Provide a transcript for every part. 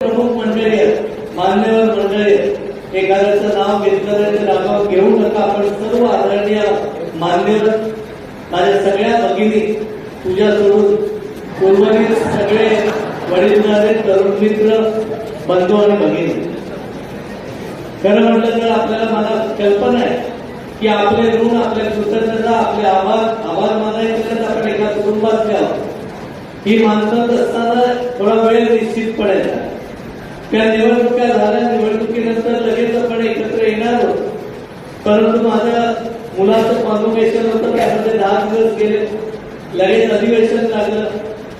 प्रमुख मंडळी आहेत मान्यवर मंडळी आहेत. एखाद्याचं नाव घेतलं नाव घेऊ नका. आपण सर्व आदरणीय मान्यवर माझ्या सगळ्या भगिनी तुझ्या सोडून पूर्वनीत सगळे वडीलधारे तरुण मित्र बंधू आणि भगिनी. खरं म्हटलं तर आपल्याला मला कल्पना आहे की आपले ऋण आपल्या कृतज्ञता आपले आभार आभार मानायचे आपण एका कुटुंबात द्यावं ही माणसं असताना थोडा वेळ निश्चित पडायचा त्या निवडणुका झाल्या निवडणुकीनंतर लगेच आपण एकत्र येणार होतो परंतु माझ्या मुलाचं कॉन्व्होकेशन होतं त्यामध्ये दहा दिवस गेले. लगेच अधिवेशन लागलं.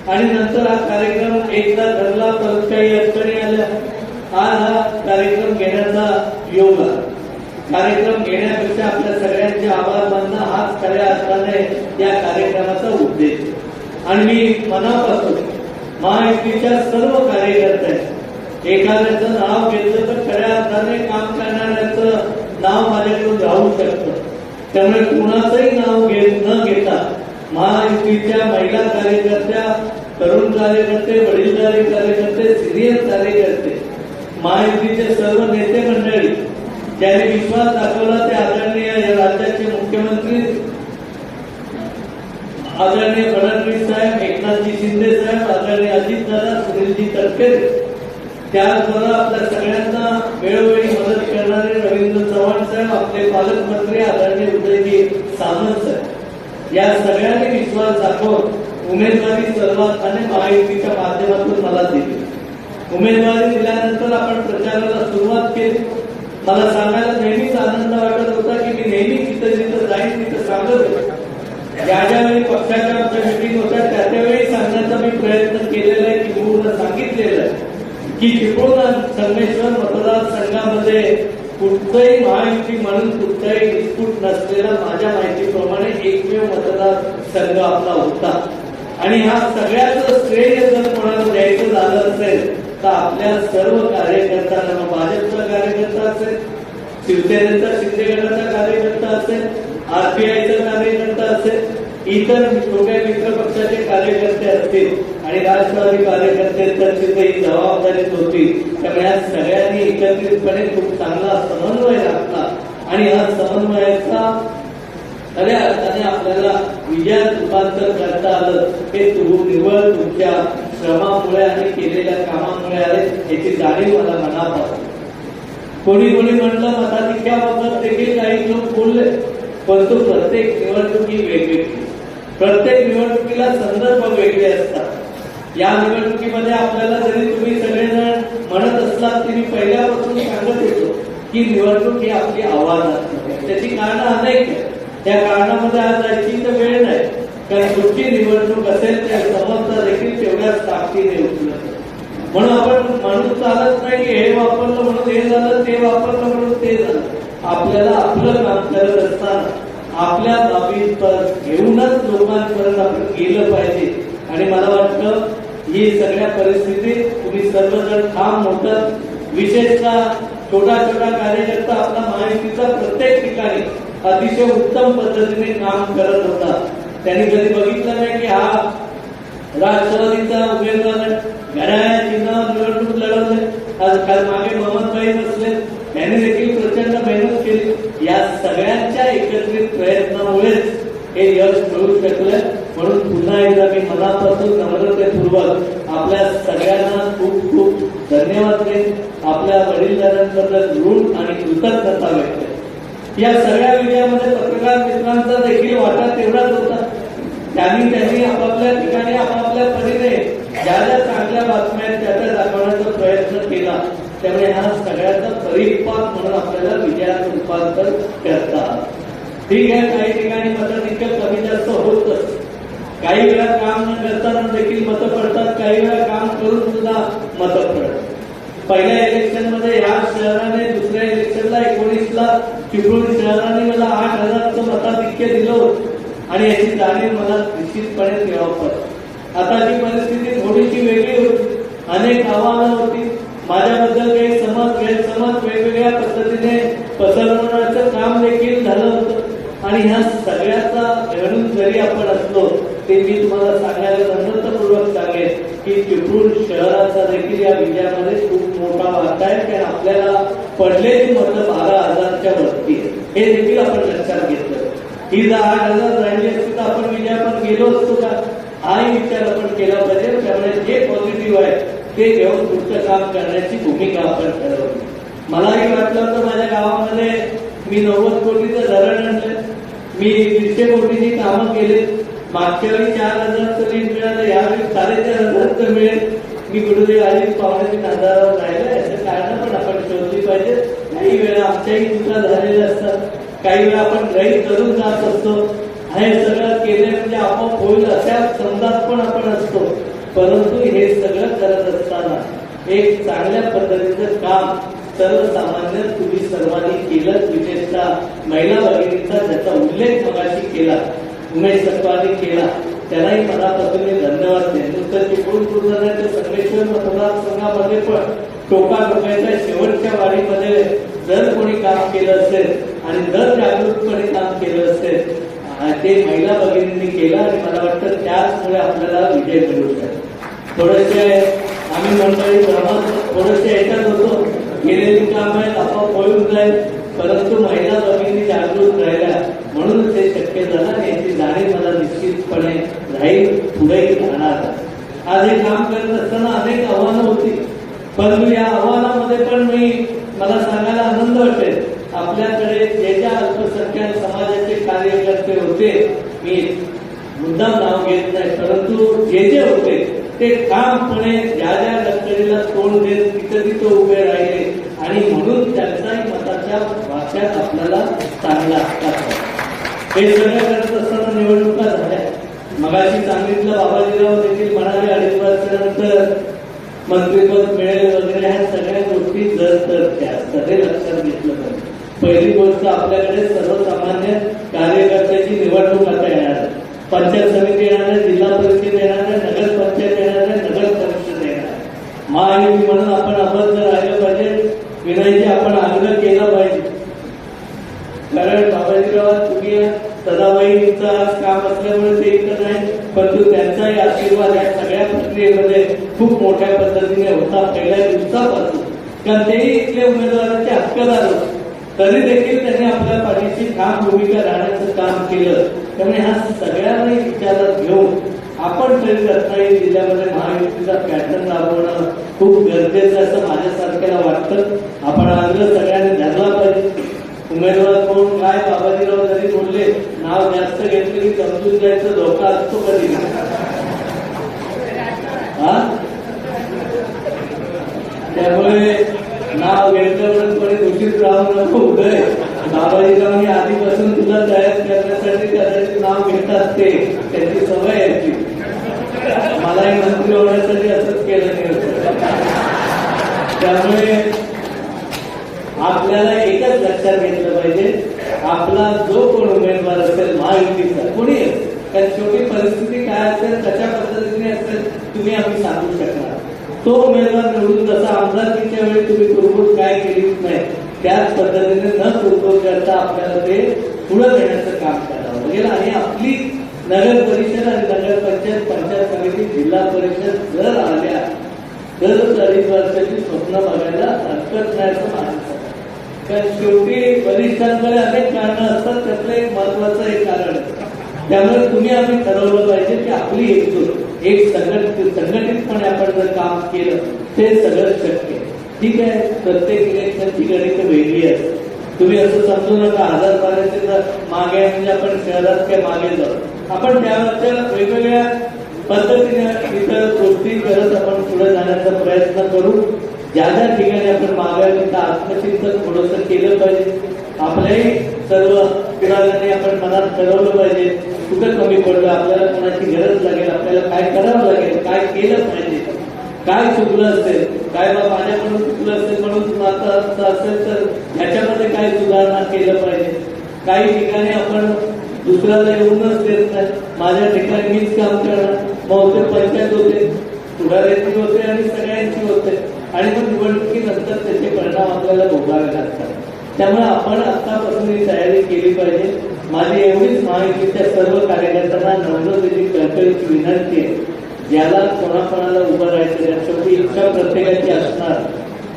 आणि नंतर हा कार्यक्रम एकदा धरला परत काही अडचणी आल्या. आज हा कार्यक्रम घेण्याचा योग आला कार्यक्रम घेण्यापेक्षा आपल्या सगळ्यांचे आभार मानणं हाच खऱ्या अर्थाने या कार्यक्रमाचा उद्देश. आणि मी मनापासून महायुतीच्या सर्व कार्यकर्त्यांचे एखाद्याचं नाव घेतलं तर खऱ्या अर्थाने काम करणाऱ्याचं नाव माझ्याकडून राहू शकतं. त्यामुळे कुणाचंही नाव घे न घेता महायुतीच्या महिला कार्यकर्त्या तरुण कार्यकर्ते वडीलधारी कार्यकर्ते सिनियर कार्यकर्ते महायुतीचे सर्व नेते मंडळी ज्यांनी विश्वास दाखवला ते आदरणीय या राज्याचे मुख्यमंत्री आदरणीय फडणवीस साहेब एकनाथजी शिंदे साहेब आदरणीय अजितदादा सुनीलजी तटकरे त्याचबरोबर आपल्या सगळ्यांना वेळोवेळी मदत करणारे रवींद्र चव्हाण साहेब आपले पालकमंत्री आदरणीय उदयजी सामंत साहेब. या सगळ्यांनी विश्वास दाखवून उमेदवारी सर्वार्थाने महायुतीच्या माध्यमातून मला दिली. उमेदवारी दिल्यानंतर आपण प्रचाराला सुरुवात केली. मला सांगायला नेहमीच आनंद वाटत होता की मी नेहमी जिथं जिथं जाईन तिथं सांगत होतो. ज्या ज्यावेळी पक्षाच्या आमच्या मिटिंग होत्या त्या त्यावेळी सांगण्याचा मी प्रयत्न केलेला आहे किंवा सांगितलेलं आहे. की चिपळूण संगमेश्वर मतदारसंघामध्ये कुठचंही महायुती म्हणून कुठचाही इनपुट नसलेला माझ्या माहितीप्रमाणे एकमेव मतदारसंघ आपला होता. आणि हा सगळ्याच श्रेय जर कोणाला द्यायचं झालं असेल तर आपल्या सर्व कार्यकर्त्यांना भाजपचा कार्यकर्ता असेल शिवसेनेचा शिंदे गटाचा कार्यकर्ता असेल आरपीआयचा कार्यकर्ता असेल इतर छोट्या मित्र पक्षाचे कार्यकर्ते असतील आणि राष्ट्रवादी कार्यकर्ते तर तिथे जबाबदारीच होती त्यामुळे सगळ्यांनी एकत्रितपणे खूप चांगला समन्वय राखला. आणि हा समन्वयाचा खऱ्या अर्थाने आपल्याला विजयात रूपांतर करता आलं हे तू निवळ तुमच्या श्रमामुळे आणि केलेल्या कामामुळे आले याची जाणीव मला मनापासून. कोणी कोणी म्हटलं मताधिक्याबाबत देखील काही लोक बोलले परंतु प्रत्येक निवडणुकी वेगवेगळी. प्रत्येक निवडणुकीला संदर्भ वेगळे असतात. या निवडणुकीमध्ये आपल्याला जरी तुम्ही सगळेजण म्हणत असलात तरी पहिल्यापासून सांगत येतो की निवडणूक ही आपली आव्हानात्मक त्याची कारण अनेक आहेत. त्या कारणामध्ये आज जायची तर वेळ नाही. कारण कुठची निवडणूक असेल त्या समजता देखील तेवढ्याच ताकदीने उचलत म्हणून आपण माणूस चालत नाही की हे वापरलं म्हणून हे झालं ते वापरलं म्हणून ते झालं. आपल्याला आपलं काम करत असताना आपल्या बाबी घेऊनच लोकांपर्यंत आपण गेलं पाहिजे. आणि मला वाटतं ही सगळ्या परिस्थितीत तुम्ही सर्वजण ठाम मोठं विशेषतः छोटा छोटा कार्यकर्ता आपला महायुतीचा प्रत्येक ठिकाणी अतिशय उत्तम पद्धतीने काम करत होता. त्यांनी कधी बघितलं नाही की हा राष्ट्रवादीचा उमेदवार घड्याळ्या चिन्हावर निवडणूक लढवले. आज काल मागे मोहम्मदभाई नसले त्यांनी देखील प्रचंड मेहनत केली. या सगळ्यांच्या एकत्रित प्रयत्नामुळेच हे यश मिळू शकलं. म्हणून पुन्हा एकदा मी मनापासून नम्रतेपूर्वक आपल्या सगळ्यांना खूप खूप धन्यवाद देईन आपल्या वडीलधाऱ्यांबद्दल ऋण आणि कृतज्ञता व्यक्त या सगळ्या विजयामध्ये पत्रकार मित्रांचा देखील वाटा तेवढाच होता. त्यांनी त्यांनी आपापल्या ठिकाणी आपापल्या परीने ज्या ज्या चांगल्या बातम्या आहेत त्या त्या दाखवण्याचा प्रयत्न केला. त्यामुळे हा सगळ्याचा परिपाक म्हणून आपल्याला विजयाचं रूपांतर करता ठीक आहे काही ठिकाणी मताधिक्य कमी जास्त होतच काही वेळा काम करताना देखील मतं पडतात. काही वेळा काम करून सुद्धा मतं पडतात. पहिल्या इलेक्शनमध्ये या शहराने दुसऱ्या इलेक्शनला एकोणीसला चिपळूण शहराने मला आठ हजारचं मताधिक्य दिलं होतं. आणि याची जाणीव मला निश्चितपणे तेव्हा पडत आताची परिस्थिती थोडीशी वेगळी होती. अनेक आव्हानं होती. माझ्याबद्दल काही समज गैरसमज वेगवेगळ्या पद्धतीने पसरवण्याचं काम देखील झालं होतं. आणि ह्या सगळ्याचा घडून जरी आपण असलो ते मी तुम्हाला सांगायला नम्रतापूर्वक सांगेन की चिपळूण शहराचा देखील या विजयामध्ये खूप मोठा वाटा आहे. कारण आपल्याला पडलेली मतं बारा हजारच्या वरती हे देखील आपण लक्षात घेतलं. ही जर आठ हजार राहिली असती तर आपण विजयापण गेलो असतो का? हाही विचार आपण केला पाहिजे. त्यामुळे जे पॉझिटिव्ह आहे ते घेऊन पुढचं काम करण्याची भूमिका आपण ठरवली. मलाही वाटलं तर माझ्या गावामध्ये मी नव्वद कोटीचं धरण आणलं. मी दीडशे कोटीची कामं केली मागच्या वेळी चार हजारचं लीड मिळालं यावेळी साडेचार हजारचं मिळेल. मी कुठेतरी आधी पावणे तीन राहिलं. याचं कारण पण आपण शोधली पाहिजे. काही वेळा आमच्याही चुका झालेल्या असतात. काही वेळा आपण ग्रही करून जात असतो. हे सगळं केले म्हणजे आपोआप होईल अशा समजात पण आपण असतो. परंतु हे सगळं करत असताना एक चांगल्या पद्धतीचं काम सर्वसामान्य तुम्ही सर्वांनी केलं. विशेषतः महिला भगिनीचा ज्याचा उल्लेख मगाशी केला. उमेश सत्वाने केला. त्यालाही मनापासून मी धन्यवाद देतो तर चिपळूण बुलढाण्याच्या संगमेश्वर मतदारसंघामध्ये पण टोका टोकायच्या शेवटच्या वाढीमध्ये जर कोणी काम केलं असेल आणि जर जागरूकपणे काम केलं असेल ते महिला भगिनींनी केलं आणि मला वाटतं त्याचमुळे आपल्याला विजय मिळू शकतो थोडेसे आम्ही मंडळी थोडेसे याच्यात होतो. गेलेली काम आहेत आपण पळून जाईल. परंतु महिला भगिनी जागृत राहिल्या. म्हणून ते शक्य झालं याची जाणीव मला निश्चितपणे राहील पुढेही राहणार आज हे काम करत असताना अनेक आव्हानं होती. परंतु या आव्हानामध्ये पण मी मला सांगायला आनंद वाटेल. आपल्याकडे जे ज्या अल्पसंख्याक समाजाचे कार्यकर्ते होते मी मुद्दाम नाव घेत नाही. परंतु जे जे होते ते ठामपणे ज्या ज्या लष्करीला तोंड देत तिथं तिथं उभे राहिले. आणि म्हणून त्यांचा मताच्या वाट्यात आपल्याला चांगला असतात. हे सगळं करत असताना निवडणुका झाल्या. मगाशी सांगितलं बाबाजीराव देखील म्हणाले अडीच वर्षानंतर मंत्रीपद मिळेल वगैरे ह्या सगळ्या गोष्टी जर तर त्या. असतात हे लक्षात घेतलं पाहिजे. पहिली गोष्ट आपल्याकडे सर्वसामान्य कार्यकर्त्याची निवडणूक आता येणार पंचायत समिती येणार जिल्हा परिषद येणार आहे नगर पंचायत येणार आहे नगर परिषद येणार आहे महायुती म्हणून आपण अबद्ध राहिलं पाहिजे विनयजी आपण आग्रह केला पाहिजे कारण बाबाजीराव तुम्ही सदाबाईंचं असल्यामुळे ते एकच आहे परंतु त्यांचाही आशीर्वाद या सगळ्या प्रक्रियेमध्ये खूप मोठ्या पद्धतीने होता पहिल्या दिवसापासून. कारण तेही इथले उमेदवाराचे हक्कदार होते. तरी देखील त्यांनी आपल्या पाठीची ठाम भूमिका राहण्याचं काम केलं. त्यामुळे ह्या सगळ्यांनाही विचारात घेऊन आपण तरी रत्नागिरी जिल्ह्यामध्ये महायुतीचा पॅटर्न राबवणं खूप गरजेचं आहे असं माझ्यासारख्याला वाटतं. आपण आग्रह सगळ्यांनी धरला पाहिजे उमेदवार कोण काय बाबाजीराव जरी बोलले नाव जास्त घेतलं की समजून जायचं धोका असतो कधी? हा? त्यामुळे नाव घेतल्यावर कोणी दूषित राहू नको उदय. बाबाजीरावनी आधीपासून तुला तयार करण्यासाठी त्यासाठी नाव घेतात ते. त्यांची सवय आहे मलाही मंत्री होण्यासाठी असंच केलं नाही त्यामुळे आपल्याला एकच लक्षात घेतलं पाहिजे. आपला जो कोण उमेदवार असेल महायुतीचा कोणी कारण शेवटी परिस्थिती काय असेल कशा पद्धतीने असेल तुम्ही आम्ही सांगू शकणार. तो उमेदवार निवडून जसा आमदारकीच्या वेळी तुम्ही कुरबुर काय केलीच नाही त्याच पद्धतीने न कुरबुर करता आपल्याला ते पुढे देण्याचं काम करावं लागेल. आणि आपली नगर परिषद आणि नगर पंचायत पंचायत समिती जिल्हा परिषद जर आल्या दर अडीच वर्षाची स्वप्न बघायला हरकत नाही असं कारण शेवटी वरिष्ठांकडे अनेक कारणं असतात त्यातलं एक महत्वाचं एक कारण. त्यामुळे तुम्ही आम्ही ठरवलं पाहिजे की आपली एकजूट एक संघटित संघटितपणे आपण जर काम केलं ते सगळं शक्य. ठीक आहे प्रत्येक इलेक्शनची गणित वेगळी आहे तुम्ही असं समजू नका हजार बाराशे मागे म्हणजे आपण शहरात काय मागे जाऊ. आपण त्यावरच्या वेगवेगळ्या पद्धतीने इतर गोष्टी करत आपण पुढे जाण्याचा प्रयत्न करू. ज्या ज्या ठिकाणी आपण मागायला तिथं आत्मचिंतन थोडंसं केलं पाहिजे. आपल्याही सर्व पुढाऱ्यांनी आपण मनात ठरवलं पाहिजे. कुठं कमी पडलं आपल्याला कोणाची गरज लागेल आपल्याला काय करावं लागेल काय केलं पाहिजे काय चुकलं असेल काय बा माझ्याकडून चुकलं असेल म्हणून आता असं असेल तर ह्याच्यामध्ये काय सुधारणा केलं पाहिजे. काही ठिकाणी आपण दुसऱ्याला येऊनच देत नाही. माझ्या ठिकाणी मीच काम करणार. मग ते पंचायत होते पुढाऱ्याची होते आणि सगळ्यांची होते. आणि मग निवडणुकीनंतर त्याचे परिणाम आपल्याला भोगावे लागतात. त्यामुळे आपण आतापासून ही तयारी केली पाहिजे. माझी एवढीच माहितीच्या सर्व कार्यकर्त्यांना नवनवीची कळकळीची विनंती आहे. ज्याला कोणाकोणाला उभं राहायचं त्या शेवटी इच्छा प्रत्येकाची असणार.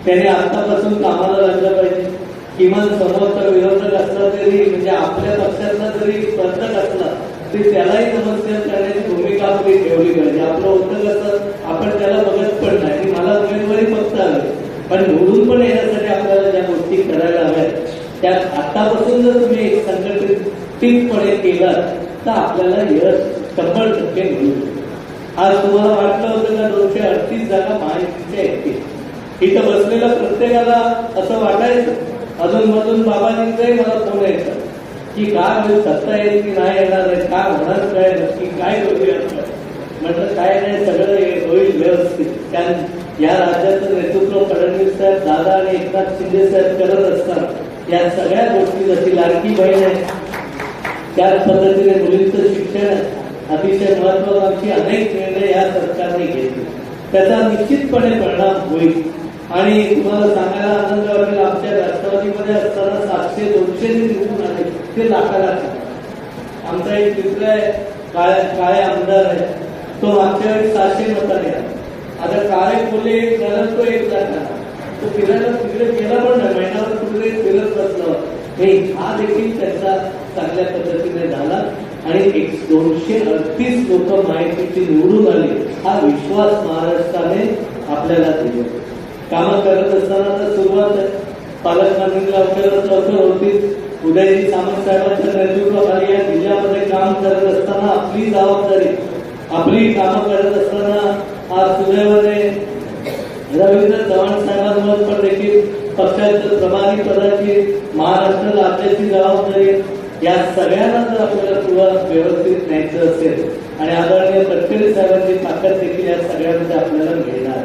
त्याने आतापासून कामाला लागलं पाहिजे. किमान समोरचा विरोधक असला तरी म्हणजे आपल्या पक्षातला जरी स्पर्धक असला ते त्यालाही समस्या करण्याची भूमिका आपली ठेवली पाहिजे आपलं होतं कसं आपण त्याला बघत पण नाही. मला उमेदवारी फक्त आली. पण निवडून पण येण्यासाठी आपल्याला ज्या गोष्टी करायला हव्यात त्या आतापासून जर तुम्ही एक संघटितपणे केलात तर आपल्याला यश शंभर टक्के मिळू आज तुम्हाला वाटलं होतं का दोनशे अडतीस जागा महायुतीच्या येतील इथं बसलेल्या प्रत्येकाला असं वाटायचं. अजून मधून बाबाजींचाही मला फोन यायचा. की काय होईल सत्ता येईल की नाही येणार आहे काय होणार काय? नक्की काय करूया म्हटलं काय नाही सगळं हे होईल व्यवस्थित. कारण या राज्याचं नेतृत्व फडणवीस साहेब दादा आणि एकनाथ शिंदे साहेब करत असतात या सगळ्या गोष्टी जशी लाडकी बहीण आहे त्याच पद्धतीने मुलींचं शिक्षण अतिशय महत्वाकांक्षी अनेक निर्णय या सरकारने घेतले. त्याचा निश्चितपणे परिणाम होईल. आणि तुम्हाला सांगायला आनंद वाटेल आमच्या राष्ट्रवादीमध्ये असताना सातशे दोनशे निवडून आले ते लाखाला आमचा एक मित्र आहे काळे काळे आमदार आहे. तो मागच्या वेळी सातशे मताने आला. आता काळे कोल्हे झाला तो एक लाख तो फिरायला तिकडे गेला पण नाही महिन्यावर कुठे फिरत बसलं. हे हा देखील त्यांचा चांगल्या पद्धतीने झाला. आणि एक दोनशे अडतीस लोक माहितीची निवडून आली. हा विश्वास महाराष्ट्राने आपल्याला दिला. कामं करत असताना तर सुरुवात आहे पालकमंत्री लवकरच लवकर उदयजी सामंत साहेबांच्या नेतृत्वाखाली या जिल्ह्यामध्ये काम करत असताना आपली जबाबदारी आपली कामं करत असताना आज सुदैवाने रवींद्र चव्हाण साहेबांवर पण देखील पक्षाच्या प्रभारी पदाची महाराष्ट्र राज्याची जबाबदारी या सगळ्यांना जर आपल्याला सुरुवात व्यवस्थित न्यायचं असेल आणि आदरणीय तटकरे साहेबांची ताकद देखील या सगळ्यांमध्ये आपल्याला मिळणार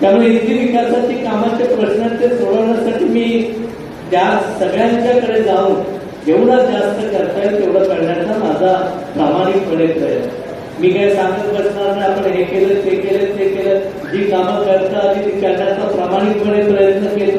त्यामुळे इथे विकासाची कामाचे प्रश्न ते सोडवण्यासाठी मी त्या सगळ्यांच्याकडे जाऊन जेवढा जास्त करता येईल तेवढं करण्याचा माझा प्रामाणिक प्रयत्न. आहे मी काय सांगत बसणार नाही आपण हे केलं ते केलं ते केलं. जी कामं करता आली ती करण्याचा प्रामाणिकपणे प्रयत्न केला.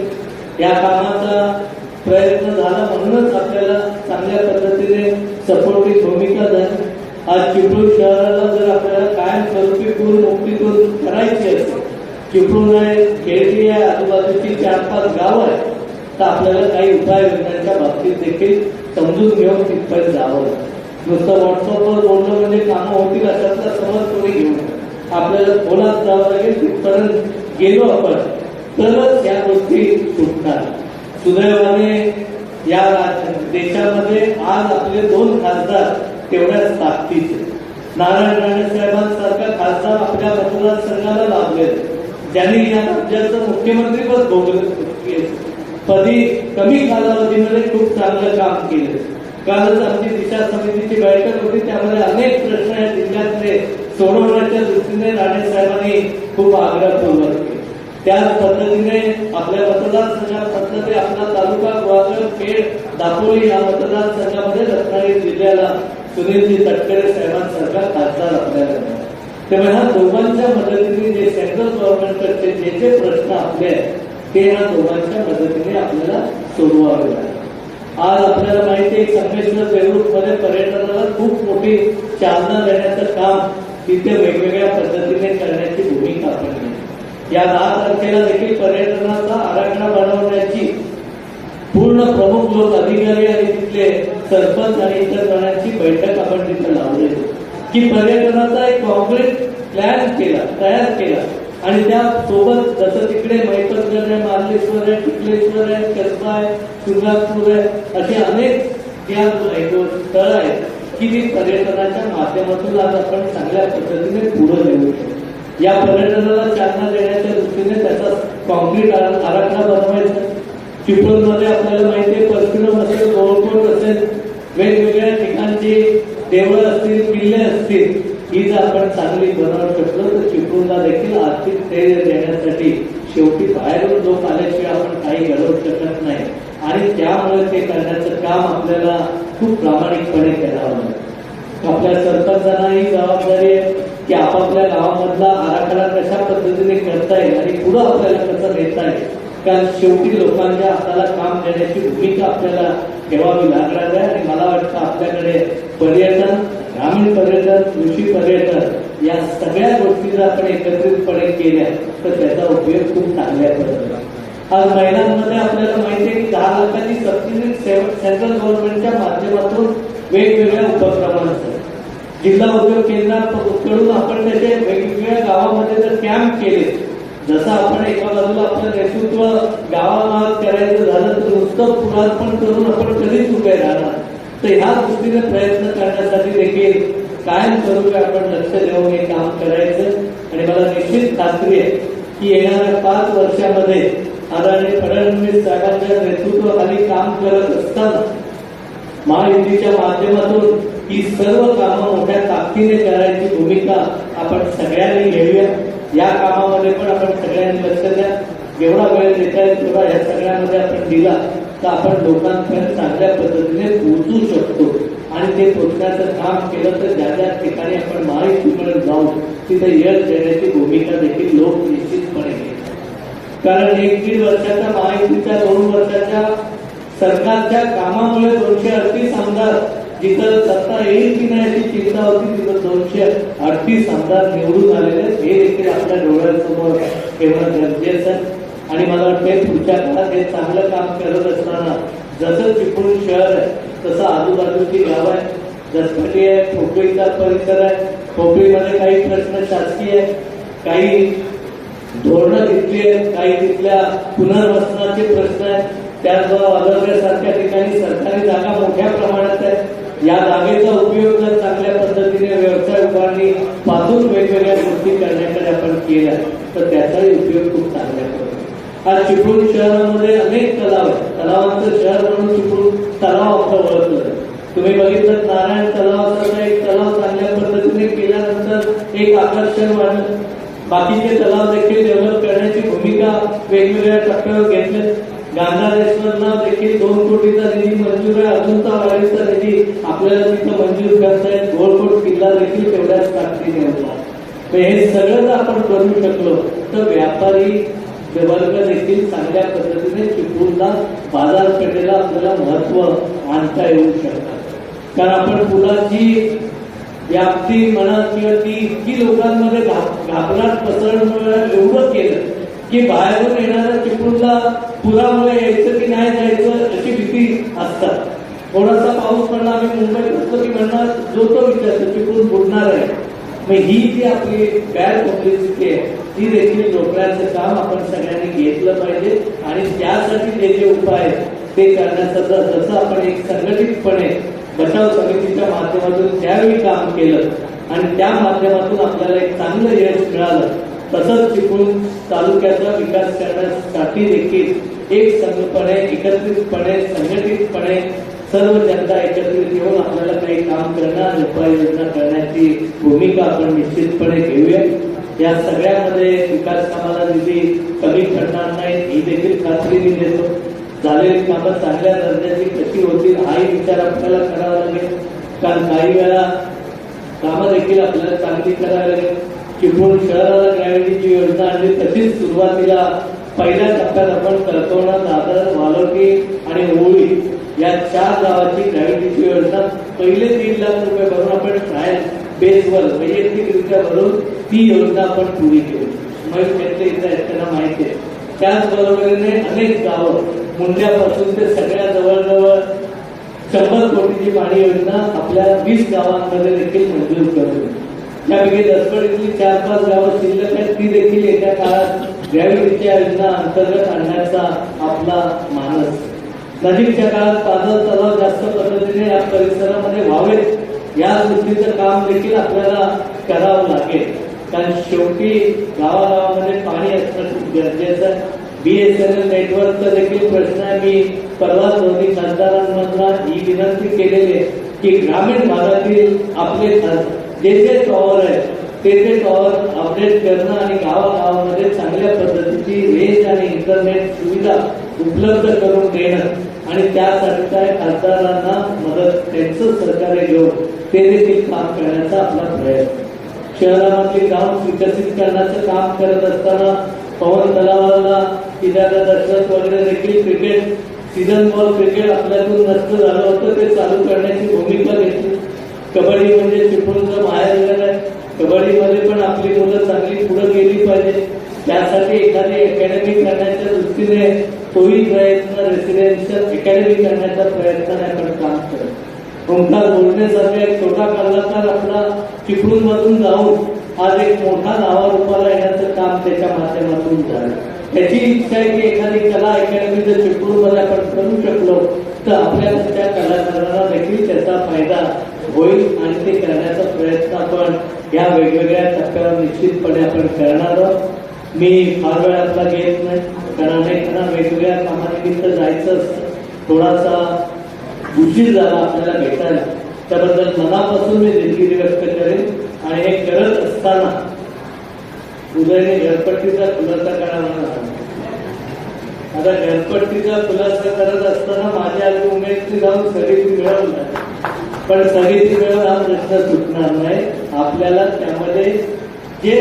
या कामाचा प्रयत्न झाला म्हणूनच आपल्याला चांगल्या पद्धतीने सपोर्टिव्ह भूमिका झाली. आज चिपळूण शहराला जर आपल्याला कायमस्वरूपी मुक्ती करून करायची असेल चिपळूण आहे खेळती आहे आजूबाजूची चार पाच गाव आहेत. तर आपल्याला काही उपाययोजनांच्या बाबतीत देखील समजून घेऊन तिथपर्यंत जावं लागतं. नुसतं व्हॉट्सअपवर बोलणं म्हणजे कामं होतील अशातला समज कोणी घेऊ आपल्याला कोणाच जावं लागेल तिथपर्यंत गेलो आपण तरच या गोष्टी सुटणार. सुदैवाने या राज- देशामध्ये आज आपले दोन खासदार तेवढ्याच ताकदीचे नारायण राणे साहेबांसारखा खासदार आपल्या मतदारसंघाला लाभले ज्यांनी या राज्याचं मुख्यमंत्रीपद भोगलं पदी कमी कालावधीमध्ये खूप चांगलं काम केलं. कालच आमची दिशा समितीची बैठक होती त्यामध्ये अनेक प्रश्न या जिल्ह्यातले सोडवण्याच्या दृष्टीने राणे साहेबांनी खूप आग्रहपूर्वक केले त्याच पद्धतीने आपल्या मतदारसंघात फक्त आपला तालुका गुहागर खेड दापोली या मतदारसंघामध्ये रत्नागिरी जिल्ह्याला सुनीलजी तटकरे साहेबांसारखा खासदार आपल्याला त्यामुळे ह्या दोघांच्या मदतीने जे सेंट्रल गव्हर्नमेंटकडचे जे जे प्रश्न आपले आहेत ते ह्या दोघांच्या मदतीने आपल्याला सोडवावे लागतात आज आपल्याला माहिती आहे संमेश्वर देवरूखमध्ये पर्यटनाला खूप मोठी चालना देण्याचं काम तिथे वेगवेगळ्या पद्धतीने करण्याची भूमिका आपण या दहा तारखेला देखील पर्यटनाचा आराखडा बनवण्याची पूर्ण प्रमुख लोक अधिकारी आणि तिथले सरपंच आणि इतर जणांची बैठक आपण तिथे लावलेली की पर्यटनाचा एक कॉन्क्रीट प्लॅन केला तयार केला. आणि त्या सोबत जसं तिकडे मैपतगड आहे मार्लेश्वर आहे टिकलेश्वर आहे कसबा आहे सिंगापूर आहे अशी अनेक या स्थळ आहेत की ती पर्यटनाच्या माध्यमातून आज आपण चांगल्या पद्धतीने पुढे नेऊ शकतो. या पर्यटनाला चालना देण्याच्या दृष्टीने त्याचा कॉन्क्रीट आराखडा बनवायचा. चिपळूणमध्ये आपल्याला माहिती आहे परफ्युम असेल गोळकोट असेल वेगवेगळ्या ठिकाणची केवळ असतील किल्ले असतील ही जर आपण चांगली बनवू शकलो तर चिपळूणला देखील आर्थिक स्थैर्य देण्यासाठी शेवटी बाहेरून लोक आल्याशिवाय आपण काही घडवू शकत नाही. आणि त्यामुळे ते करण्याचं काम आपल्याला खूप प्रामाणिकपणे करावं लागेल. आपल्या सरपंचांना ही जबाबदारी आहे की आपापल्या गावामधला आराखडा कशा पद्धतीने करता येईल आणि पुढं आपल्याला कसं नेता येईल. कारण शेवटी लोकांच्या हाताला काम देण्याची भूमिका आपल्याला ठेवावी लागणार आहे आणि मला वाटतं आपल्याकडे पर्यटन ग्रामीण पर्यटन कृषी पर्यटन या सगळ्या गोष्टी जर आपण एकत्रितपणे केल्या तर त्याचा उपयोग खूप चांगल्या पद्धतीने आज महिलांमध्ये आपल्याला माहिती आहे की दहा लाखांची सबसिडी सेंट्रल गव्हर्नमेंटच्या माध्यमातून वेगवेगळ्या उपक्रमांचं जिल्हा उद्योग केंद्राकडून आपण त्याचे वेगवेगळ्या गावामध्ये जर कॅम्प केले जसं आपण एका बाजूला आपलं नेतृत्व गावागावात करायचं झालं तर नुसतं पुनर्पण करून आपण कधीच उभे राहणार. तर ह्या दृष्टीने प्रयत्न करण्यासाठी देखील कायम स्वरूपी आपण लक्ष देऊन हे काम करायचं. आणि मला निश्चित खात्री आहे की येणाऱ्या पाच वर्षामध्ये आदरणीय फडणवीस साहेबांच्या नेतृत्वाखाली काम करत असताना महायुतीच्या माध्यमातून ही सर्व कामं मोठ्या ताकदीने करायची भूमिका आपण सगळ्यांनी घेऊया. या कामामध्ये पण आपण सगळ्यांनी लक्ष द्या. जेवढा वेळ देता येईल तेवढा या सगळ्यामध्ये आपण दिला तर आपण लोकांपर्यंत चांगल्या पद्धतीने पोहोचू शकतो. आणि ते पोचण्याचं काम केलं तर ज्या ज्या ठिकाणी आपण महायुतीकडे जाऊ तिथे यश देण्याची भूमिका देखील लोक निश्चितपणे घेतात. कारण एक दीड वर्षाच्या माहितीच्या दोन वर्षाच्या सरकारच्या कामामुळे दोनशे अडतीस आमदार जिथं सत्ता येईल की नाही याची चिंता होती तिथं दोनशे अडतीस आमदार निवडून आलेले आहेत. हे देखील आपल्या डोळ्यासमोर ठेवणं गरजेचं आहे. आणि मला वाटतं पुढच्या काळात हे चांगलं काम करत असताना जसं चिपळूण शहर आहे तसं आजूबाजूची गाव आहे दसपटी आहे खोपळीचा परिसर आहे खोपळीमध्ये काही प्रश्न शासकीय आहे काही धोरणं तिथली आहेत काही तिथल्या पुनर्वसनाचे प्रश्न आहेत. त्याचबरोबर वादळव्यासारख्या ठिकाणी सरकारी जागा मोठ्या प्रमाणात आहेत. या जागेचा उपयोग जर चांगल्या पद्धतीने व्यवसाय उभारणी पासून वेगवेगळ्या गोष्टी करण्याकडे आपण केल्या तर त्याचाही उपयोग खूप चांगल्या पद्धतीने आज चिपळूण शहरामध्ये अनेक तलाव आहेत. तलावांचं शहर म्हणून चिपळूण तलाव आपलं ओळखलं जातं. तुम्ही बघितलं नारायण तलावासारखा एक तलाव चांगल्या पद्धतीने केल्यानंतर एक आकर्षण वाढलं बाकीचे तलाव देखील डेव्हलप करण्याची भूमिका वेगवेगळ्या टप्प्यावर घेतले गांधारेश्वरला देखील दोन कोटीचा निधी मंजूर आहे. अजून तर वाढीचा निधी आपल्याला तिथं मंजूर करतायत गोळकोट किल्ला देखील तेवढ्याच ताकदीने होता हे सगळं जर आपण करू शकलो तर व्यापारी वर्ग देखील चांगल्या पद्धतीने चिपळूणला बाजारपेठेला आपल्याला महत्त्व आणता येऊ शकतात. कारण आपण पुलाची व्याप्ती म्हणा किंवा ती इतकी लोकांमध्ये घाबराट घाबरट एवढं केलं की बाहेरून येणाऱ्या चिपळूणला पुरामुळे यायचं की नाही जायचं अशी भीती असतात. थोडासा पाऊस पडला आम्ही मुंबईत असतो की म्हणणार जो तो विचारतो चिपळूण बुडणार आहे. मग ही जी आपली बॅड पब्लिसिटी आहे ती देखील रोखण्याचं काम आपण सगळ्यांनी घेतलं पाहिजे आणि त्यासाठी जे जे उपाय आहेत ते करण्याचं जसं आपण एक संघटितपणे बचाव समितीच्या माध्यमातून त्यावेळी काम केलं आणि त्या माध्यमातून आपल्याला एक चांगलं यश मिळालं तसंच चिपळूण तालुक्याचा विकास करण्यासाठी देखील एक संघपणे एकत्रितपणे संघटितपणे सर्व जनता एकत्रित येऊन आपल्याला काही काम करणार उपाययोजना करण्याची भूमिका आपण निश्चितपणे घेऊया. या सगळ्यामध्ये विकास कामाला निधी कमी ठरणार नाही ही देखील खात्री मी देतो. झालेली कामं चांगल्या दर्जाची कशी होतील हाही विचार आपल्याला करावा लागेल. कारण काही वेळा कामं देखील आपल्याला चांगली करावी लागेल. चिपळूण शहराला ग्रॅव्हिटीची योजना आणली तशीच सुरुवातीला पहिल्या टप्प्यात आपण कल्पना दादर वालोकी आणि ओळी या चार गावाची ग्रॅव्हिटीची योजना पहिले तीन लाख रुपये भरून आपण ट्रायल बेसवर वैयक्तिकरित्या भरून ती योजना आपण पुरी केली. मग त्यातले इथं त्यांना माहिती आहे. त्याचबरोबरीने अनेक गावं मुंड्यापासून ते सगळ्या जवळजवळ शंभर कोटीची पाणी योजना आपल्या वीस गावांमध्ये देखील मंजूर करतो त्यापैकी दसपडीतली चार पाच गावं शिल्लक आहेत ती देखील येत्या काळात ग्रॅव्हिटीच्या योजना अंतर्गत आणण्याचा आपला मानस. नजीकच्या काळात पाझर तलाव जास्त पद्धतीने या परिसरामध्ये व्हावेत या दृष्टीचं काम देखील आपल्याला करावं लागेल. कारण शेवटी गावागावामध्ये पाणी असणं खूप गरजेचं आहे. बीएसएनएल नेटवर्कचा देखील प्रश्न आहे. मी परवा दोन्ही खासदारांमधला ही विनंती केलेली आहे की ग्रामीण भागातील आपले जे जे टॉवर आहे तेथे टॉवर अपडेट करणं आणि गावागावामध्ये चांगल्या पद्धतीची रेंज आणि इंटरनेट सुविधा उपलब्ध करून देणं आणि त्यासाठी काय खासदारांना मदत त्यांचं सहकार्य घेऊन ते देखील काम करण्याचा आपला प्रयत्न. शहरामध्ये गाव विकसित करण्याचं काम करत असताना पवन तलावाला किल्ल्याला दर्शक वगैरे देखील क्रिकेट सीझन बॉल क्रिकेट आपल्यातून नष्ट झालं होतं ते चालू करण्याची भूमिका घेतली. कबड्डी म्हणजे चिपळूणचं माहेर कबड्डीमध्ये पण आपली मुलं चांगली पुढे गेली पाहिजे. त्यासाठी एखादी अकॅडमी करण्याच्या दृष्टीने तोही प्रयत्न रेसिडेन्शियल अकॅडमी करण्याचा प्रयत्न आपण काम करत. ओंकार बोलण्यासारखा एक छोटा कलाकार आपला चिपळूण मधून जाऊन आज एक मोठा नावारूपाला येण्याचं काम त्याच्या माध्यमातून झालं. त्याची इच्छा आहे की एखादी कला अकॅडमी जर चिपळूणमध्ये आपण करू शकलो तर आपल्या त्या कलाकारांना देखील त्याचा फायदा होईल आणि ते करण्याचा प्रयत्न आपण या वेगवेगळ्या टप्प्यावर निश्चितपणे आपण करणार आहोत. मी फार वेळ आपला घेत नाही कारण अनेकांना वेगवेगळ्या कामानिमित्त जायचं असतं थोडासा उशीर झाला आपल्याला भेटायला. त्याबद्दल मनापासून मी दिलगिरी व्यक्त करेन. आणि हे करत असताना उदयने घरपट्टीचा खुलासा करावा आता गणपतीचा खुलासा करत असताना माझ्या आधी उमेदची जाऊन सगळी मिळवलं पण सगळीची मिळवून हा प्रश्न सुटणार नाही. आपल्याला त्यामध्ये जे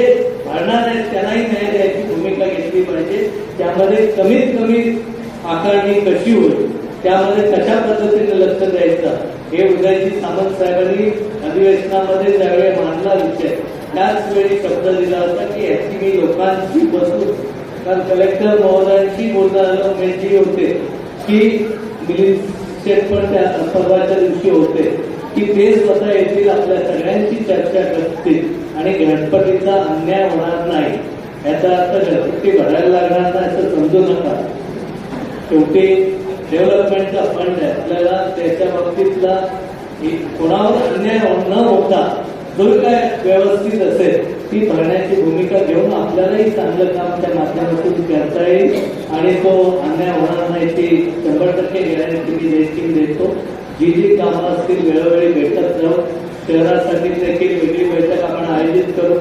भरणार आहेत त्यांनाही न्याय द्यायची भूमिका घेतली पाहिजे. त्यामध्ये कमीत कमी आकारणी कशी होईल? त्यामध्ये कशा पद्धतीने लक्ष द्यायचं? हे उदयजी सामंत साहेबांनी अधिवेशनामध्ये ज्यावेळी मांडला विषय. त्याच वेळी शब्द दिला होता की याची मी लोकांची बसून कारण कलेक्टर महोदयांशी बोलताना उमेदजी होते की मिलिंद पण त्या परवाच्या दिवशी होते की ते स्वतः येथील आपल्या सगळ्यांची चर्चा करतील आणि गणपतीचा अन्याय होणार नाही. याचा अर्थ गणपती भरायला लागणार नाही असं समजू नका. शेवटी डेव्हलपमेंटचा फंड आहे. आपल्याला त्याच्या बाबतीतला कोणावर अन्याय न होता जो काय व्यवस्थित असेल ती भरण्याची भूमिका घेऊन आपल्यालाही चांगलं काम त्या माध्यमातून करता येईल. आणि तो अन्याय होणार नाही ती शंभर टक्के गॅरंटी मी देखील देतो. जी जी कामं असतील वेळोवेळी भेटत जाऊ. शहरासाठी देखील वेगळी बैठक आपण आयोजित करू.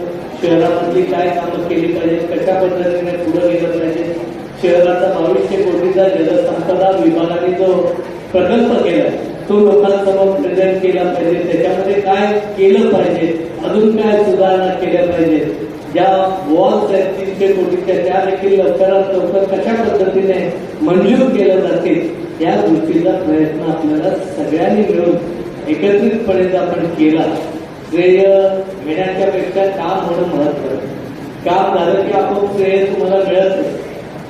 शहरामधली काय कामं केली पाहिजे कशा पद्धतीने पुढे गेलं पाहिजे? शहराचा बावीसशे कोटीचा जलसंपदा विभागाने जो प्रकल्प केला तो लोकांसमोर प्रेझेंट केला पाहिजे. त्याच्यामध्ये काय केलं पाहिजे? अजून काय सुधारणा केल्या पाहिजे? ज्या वॉल्स आहेत तीनशे कोटीच्या त्या देखील लवकरात लवकर कशा पद्धतीने मंजूर केल्या जातील या गोष्टीचा प्रयत्न आपल्याला सगळ्यांनी मिळून एकत्रितपणे जर आपण केला श्रेय घेण्याच्या पेक्षा काम होणं महत्वाचं काम झालं की आपण श्रेय तुम्हाला मिळत नाही.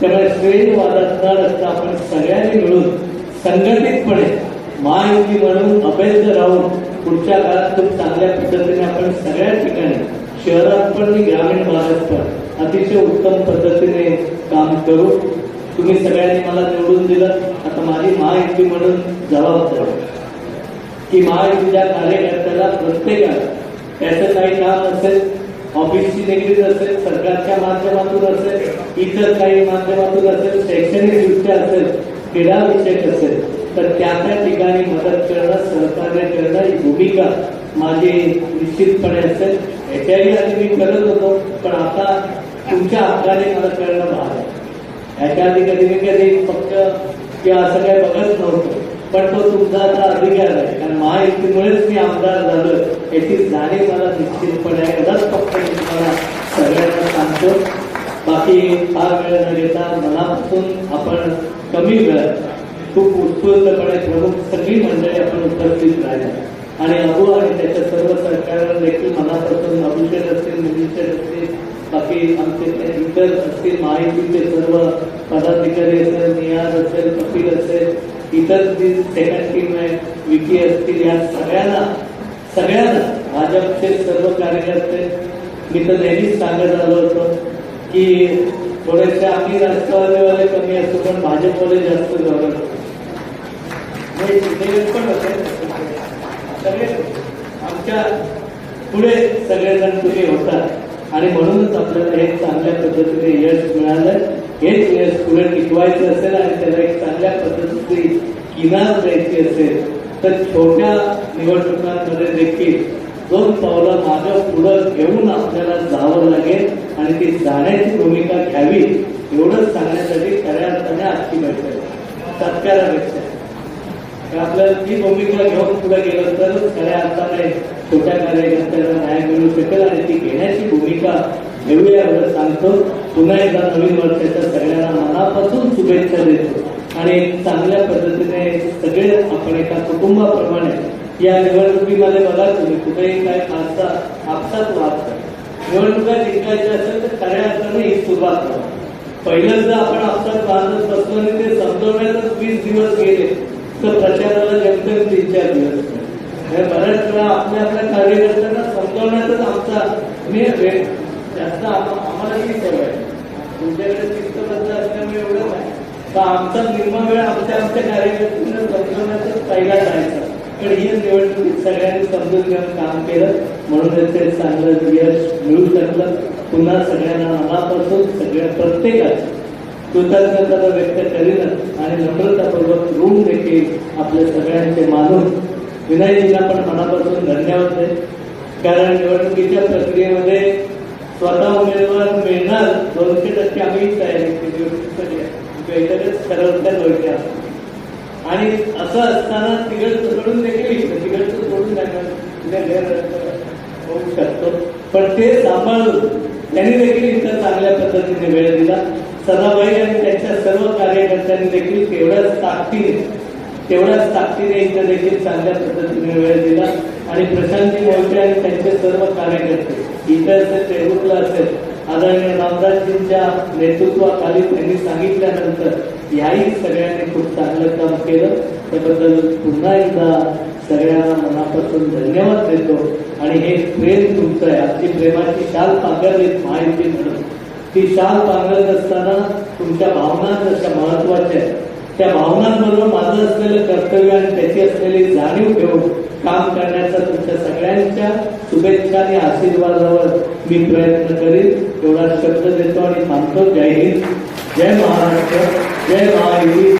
त्यामुळे श्रेय वादात न रस्ता आपण सगळ्यांनी मिळून संघटितपणे महायुती म्हणून अभेद्य राहून पुढच्या काळात खूप चांगल्या पद्धतीने आपण सगळ्या ठिकाणी शहरात पण आणि ग्रामीण भागात पण अतिशय उत्तम पद्धतीने काम करू. तुम्ही सगळ्यांनी मला निवडून दिलं. आता माझी महायुती म्हणून जबाबदारी की महायुतीच्या कार्यकर्त्याला प्रत्येकाला त्याचं काही काम असेल ऑफिसची निगडीत असेल सरकारच्या माध्यमातून असेल इतर काही माध्यमातून असेल शैक्षणिक दृष्ट्या असेल क्रीडा विषयक असेल तर त्या त्या ठिकाणी मदत करणं सहकार्य करणं ही भूमिका माझी निश्चितपणे असेल. याच्याही आधी मी करत होतो पण आता तुमच्या हक्काने मला करणं भाग आहे. याच्या आधी कधी मी कधी फक्त किंवा असं काही बघत नव्हतो पण तो तुमचा आता अधिकार आहे. कारण महायुतीमुळेच मी आमदार झालो. याची जाणीव मला निश्चितपणे आहे एवढाच फक्त मी तुम्हाला सगळ्यांना सांगतो. बाकी फार वेळ न घेता मनापासून आपण कमी वेळात खूप उत्स्फूर्तपणे प्रमुख सगळी मंडळी आपण उपस्थित राहिल्या. आणि अबू आणि त्याच्या सर्व सरकारला देखील मनापासून अभिषेक असतील मुलीचे असतील बाकी आमचे इतर असतील माहितीचे सर्व पदाधिकारी असेल नियाज असेल कपिल असेल इतर जी सेकंड टीम आहे विकी असतील या सगळ्यांना सगळ्यांना भाजपचे सर्व कार्यकर्ते मी तर नेहमीच सांगत आलो होतो की थोडेसे आम्ही राष्ट्रवादीवाले कमी असतो पण भाजपवाले जास्त जवळ पण होते सगळे आमच्या पुढे सगळेजण तुम्ही होतात आणि म्हणूनच आपल्याला हे चांगल्या पद्धतीने यश मिळालं हेच यश पुढे टिकवायचं असेल आणि त्याला एक चांगल्या पद्धतीची किनार द्यायची असेल तर छोट्या निवडणुकांमध्ये देखील दोन पावलं मागं पुढं घेऊन आपल्याला जावं लागेल आणि ती जाण्याची भूमिका घ्यावी एवढंच सांगण्यासाठी खऱ्या अर्थाने आजची बैठक. सत्कारापेक्षा. आपल्याला ती भूमिका घेऊन पुढे गेलं तरच खऱ्या अर्थाने छोट्या कार्यकर्त्यांना न्याय मिळू शकेल आणि ती घेण्याची भूमिका घेऊया एवढं सांगतो. पुन्हा एकदा नवीन वर्षाच्या सगळ्यांना मनापासून शुभेच्छा देतो. आणि चांगल्या पद्धतीने सगळे आपण एका कुटुंबाप्रमाणे या निवडणुकीमध्ये बघा तुम्ही कुठेही काय फारसा आपसात वाद नाही. निवडणुका जिंकायच्या असेल तर खऱ्या अर्थाने ही सुरुवात पहिल्यांदा आपण आपसात बांधत बसलो आणि ते समजवण्यातच वीस दिवस गेले. तर प्रचाराला जेमतेम तीन चार दिवस हे बऱ्याच वेळा आपल्या आपल्या कार्यकर्त्यांना समजवण्यातच आमचा मी जास्त आम्हाला ही सवय तुमच्याकडे शिस्तबद्ध असल्यामुळे एवढं नाही. तर आमचा निर्मा वेळ आमच्या आमच्या कार्यकर्त्यांना समजवण्यातच पहिला जायचा. पण ही निवडणूक सगळ्यांनी समजून घेऊन काम केलं. म्हणून त्याचे चांगलं यश मिळू शकलं. पुन्हा सगळ्यांना मनापासून सगळ्या प्रत्येकाचं कृतज्ञता व्यक्त करीन आणि नम्रतापूर्वक ऋण देखील आपल्या सगळ्यांचे मानून विनयजींना पण मनापासून धन्यवाद देत कारण निवडणुकीच्या प्रक्रियेमध्ये स्वतः उमेदवार मिळणार दोनशे टक्के आम्ही तयारी केली म्हणजे आणि असं असताना तिकडचं सोडून देखील तिकडचं सोडून होऊ शकतो. पण ते सांभाळून त्यांनी देखील इतर चांगल्या पद्धतीने वेळ दिला. सनाबाई आणि त्यांच्या सर्व कार्यकर्त्यांनी देखील तेवढ्याच ताकदीने तेवढ्याच ताकदीने इथं देखील चांगल्या पद्धतीने वेळ दिला. आणि प्रशांतजी मोहिते आणि त्यांचे सर्व कार्यकर्ते इथं असेल तेरूरला असेल आदरणीय रामदासजींच्या नेतृत्वाखाली त्यांनी सांगितल्यानंतर याही सगळ्यांनी खूप चांगलं काम केलं. त्याबद्दल पुन्हा एकदा सगळ्यांना मनापासून धन्यवाद देतो. आणि हे प्रेम तुमचं आहे. आमची प्रेमाची शाल पांघरलीत माहिती म्हणून ती शाल पांघरत असताना तुमच्या भावना जशा महत्त्वाच्या आहेत त्या भावनांबरोबर माझं असलेलं कर्तव्य आणि त्याची असलेली जाणीव ठेवून काम करण्याचा तुमच्या सगळ्यांच्या शुभेच्छा आणि आशीर्वादावर मी प्रयत्न करीन. एवढा शब्द देतो आणि थांबतो. जय हिंद. जय महाराष्ट्र. जय महायुती.